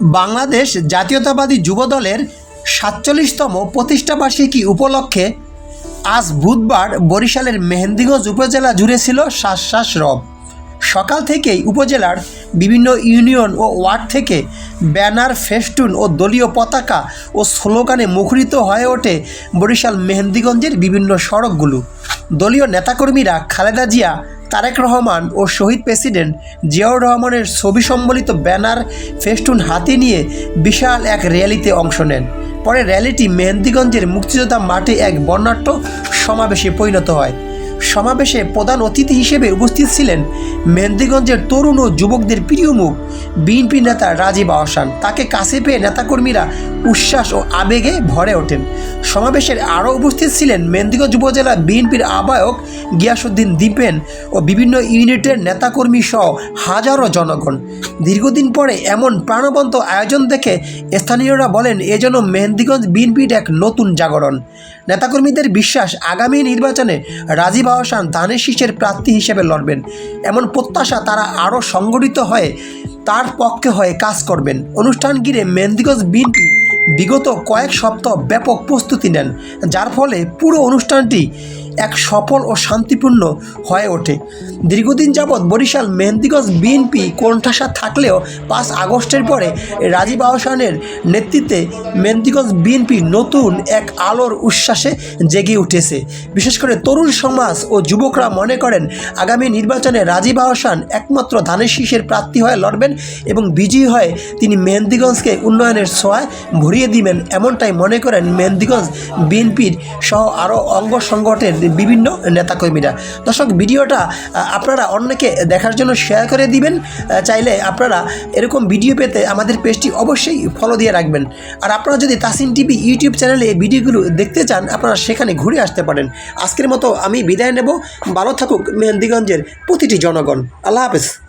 বাংলাদেশ জাতীয়তাবাদী যুবদলের সাতচল্লিশতম প্রতিষ্ঠাবার্ষিকী উপলক্ষে আজ বুধবার বরিশালের মেহেন্দিগঞ্জ উপজেলা জুড়ে ছিল শ্বাস রব সকাল থেকেই উপজেলার বিভিন্ন ইউনিয়ন ও ওয়ার্ড থেকে ব্যানার, ফেস্টুন ও দলীয় পতাকা ও স্লোগানে মুখরিত হয়ে ওঠে বরিশাল মেহেন্দিগঞ্জের বিভিন্ন সড়কগুলো। দলীয় নেতাকর্মীরা খালেদা জিয়া তারেক রহমান ও শহীদ প্রেসিডেন্ট জিয়াউর রহমানের ছবি সম্বলিত ব্যানার ফেস্টুন হাতে নিয়ে বিশাল এক র্যালিতে অংশ নেন। পরে র্যালিটি মেহেন্দিগঞ্জের মুক্তিযোদ্ধা মাঠে এক বর্ণাঢ্য সমাবেশে পরিণত হয়। সমাবেশে প্রধান অতিথি হিসেবে উপস্থিত ছিলেন মেহেন্দিগঞ্জের তরুণ ও যুবকদের প্রিয় মুখ বিএনপি নেতা রাজীব আহসান। তাকে কাছে পেয়ে নেতাকর্মীরা উচ্ছ্বাস ও আবেগে ভরে ওঠেন। সমাবেশের আরও উপস্থিত ছিলেন মেহেন্দিগঞ্জ উপজেলা বিএনপির আহ্বায়ক গিয়াসুদ্দিন দীপেন ও বিভিন্ন ইউনিটের নেতাকর্মী সহ হাজারো জনগণ। দীর্ঘদিন পরে এমন প্রাণবন্ত আয়োজন দেখে স্থানীয়রা বলেন, এ যেন মেহেন্দিগঞ্জ বিএনপির এক নতুন জাগরণ। নেতাকর্মীদের বিশ্বাস, আগামী নির্বাচনে রাজীব আহসান ধানের শীষের প্রার্থী হিসেবে লড়বেন। এমন প্রত্যাশা তারা আরও সংগঠিত হয়ে তার পক্ষে হয়ে কাজ করবেন। অনুষ্ঠান ঘিরে মেন্দিগজ বিএনপি বিগত কয়েক সপ্তাহ ব্যাপক প্রস্তুতি নেন, যার ফলে পুরো অনুষ্ঠানটি এক সফল ও শান্তিপূর্ণ হয়ে ওঠে। দীর্ঘদিন যাবৎ বরিশাল, মেহেন্দিগঞ্জ বিএনপি কোণঠাসা থাকলেও পাঁচ আগস্টের পরে রাজীব আহসানের নেতৃত্বে মেহেন্দিগঞ্জ বিএনপি নতুন এক আলোর উচ্ছ্বাসে জেগে উঠেছে। বিশেষ করে তরুণ সমাজ ও যুবকরা মনে করেন, আগামী নির্বাচনে রাজীব আহসান একমাত্র ধানের শীষের প্রার্থী হয়ে লড়বেন এবং বিজয়ী হয়ে তিনি মেহেন্দিগঞ্জকে উন্নয়নের ছোঁয়ায় ভরিয়ে দিবেন এমনটাই মনে করেন মেহেন্দিগঞ্জ বিএনপির সহ আরও অঙ্গ সংগঠনের বিভিন্ন নেতাকর্মীরা। দর্শক, ভিডিওটা আপনারা অন্যকে দেখার জন্য শেয়ার করে দিবেন। চাইলে আপনারা এরকম ভিডিও পেতে আমাদের পেজটি অবশ্যই ফলো দিয়ে রাখবেন। আর আপনারা যদি তাসিন টিভি ইউটিউব চ্যানেলে এই ভিডিওগুলো দেখতে চান, আপনারা সেখানে ঘুরে আসতে পারেন। আজকের মতো আমি বিদায় নেব। ভালো থাকুক মেহেন্দিগঞ্জের প্রতিটি জনগণ। আল্লাহ হাফেজ।